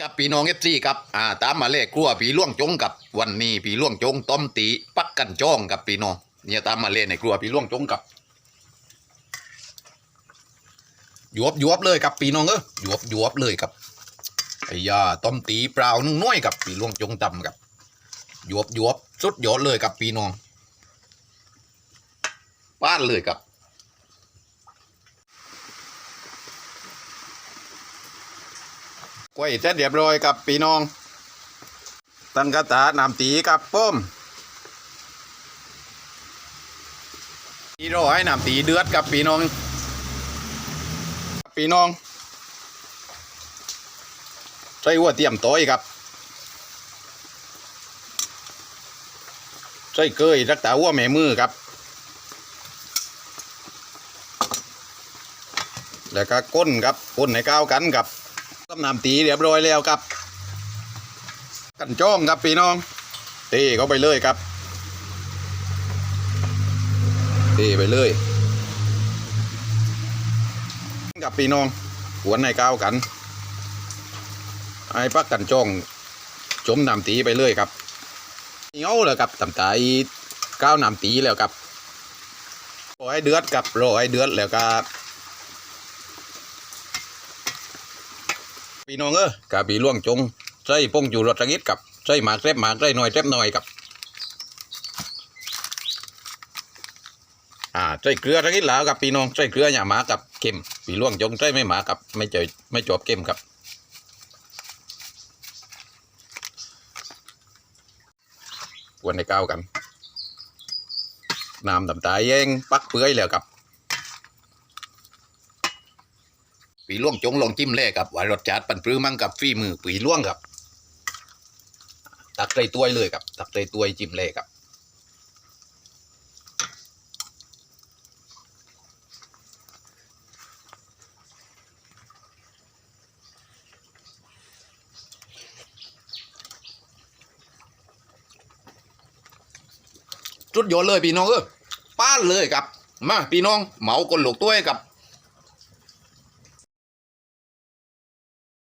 กับพี่น้องเอฟซีครับอ่าตามมาเลขครัวผีล่วงจงกับวันนี้ผีล่วงจงต้มตีปักกันจ้องกับพี่น้องเนี่ยตามมาเลขในครัวผีล่วงจงกับหยวบหยวบเลยครับพี่น้องเออหยวบหยวบเลยครับไอ้ยาต้มตีเปล่านึ่งน้อยกับผีล่วงจงตำกับหยวบหยวบสุดยอดเลยครับพี่น้องป้านเลยครับ กล้วยเสร็จเรียบร้อยกับพี่น้อง ตันกระตาน้ำตีกับป้มพี่รอให้น้ำตีเดือดกับพี่น้องพี่น้องใส่หัวเตรียมโต้อยครับใส่เกยรักษาหัวแม่มือครับแล้วก็ก้นครับก้นให้ก้าวกันครับ ต้มน้ำตีเรียบร้อยแล้วครับ กันจ้องครับพี่น้องเทเข้าไปเลยครับเทไปเลยกับพี่น้องหวนให้ก้าวกันไอ้ปักกันจ้องจมน้ำตีไปเลยครับเงาเลยครับตำตายก้าวน้ำตีแล้วครับรอให้เดือดกับรอให้เดือดแล้วก็ พี่น้องเออกะปีล่วงจงใส่ป้งอยู่รถระงิดกับใส่หมากเล็บหมากใส่หน่อยเล็บหน่อยกับอ่าใส่เกลือระงิดแล้วกับพี่น้องใส่เกลืออย่าหมากับเค็มปีล่วงจงใส่ไม่หมากับไม่เจอไม่จบเค็มครับกวนในก้าวกันน้ำดำตายแยงปักเปื่อยแล้วครับ ปีล่วงจงลองจิ้มเล่กับว่ารสจัดปันปื้อมั่งกับฝีมือปีล่วงครับ ตักใส่ตัวเลยครับ ตักใส่ตัวจิ้มเล่ครับจุดโยนเลยพี่น้องเออป้านเลยครับ มาพี่น้องเหมากนหลกตัวให้กับ